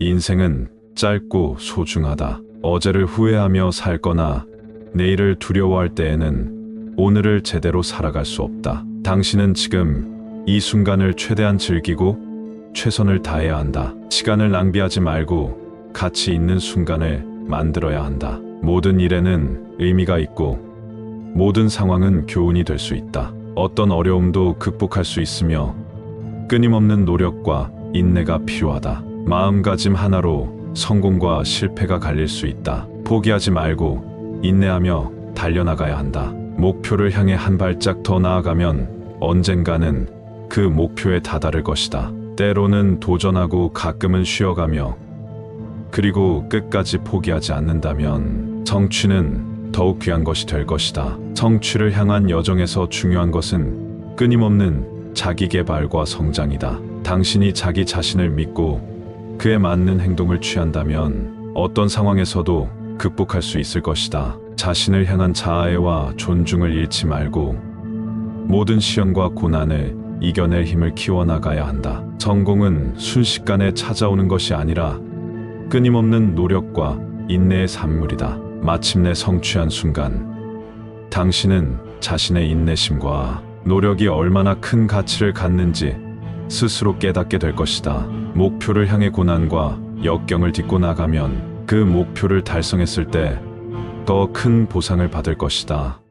인생은 짧고 소중하다. 어제를 후회하며 살 거나 내일을 두려워할 때에는 오늘을 제대로 살아갈 수 없다. 당신은 지금 이 순간을 최대한 즐기고 최선을 다해야 한다. 시간을 낭비하지 말고 가치 있는 순간을 만들어야 한다. 모든 일에는 의미가 있고 모든 상황은 교훈이 될 수 있다. 어떤 어려움도 극복할 수 있으며 끊임없는 노력과 인내가 필요하다. 마음가짐 하나로 성공과 실패가 갈릴 수 있다. 포기하지 말고 인내하며 달려나가야 한다. 목표를 향해 한 발짝 더 나아가면 언젠가는 그 목표에 다다를 것이다. 때로는 도전하고 가끔은 쉬어가며 그리고 끝까지 포기하지 않는다면 성취는 더욱 귀한 것이 될 것이다. 성취를 향한 여정에서 중요한 것은 끊임없는 자기 개발과 성장이다. 당신이 자기 자신을 믿고 그에 맞는 행동을 취한다면 어떤 상황에서도 극복할 수 있을 것이다. 자신을 향한 자아애와 존중을 잃지 말고 모든 시련과 고난을 이겨낼 힘을 키워나가야 한다. 성공은 순식간에 찾아오는 것이 아니라 끊임없는 노력과 인내의 산물이다. 마침내 성취한 순간, 당신은 자신의 인내심과 노력이 얼마나 큰 가치를 갖는지 스스로 깨닫게 될 것이다. 목표를 향해 고난과 역경을 딛고 나가면 그 목표를 달성했을 때 더 큰 보상을 받을 것이다.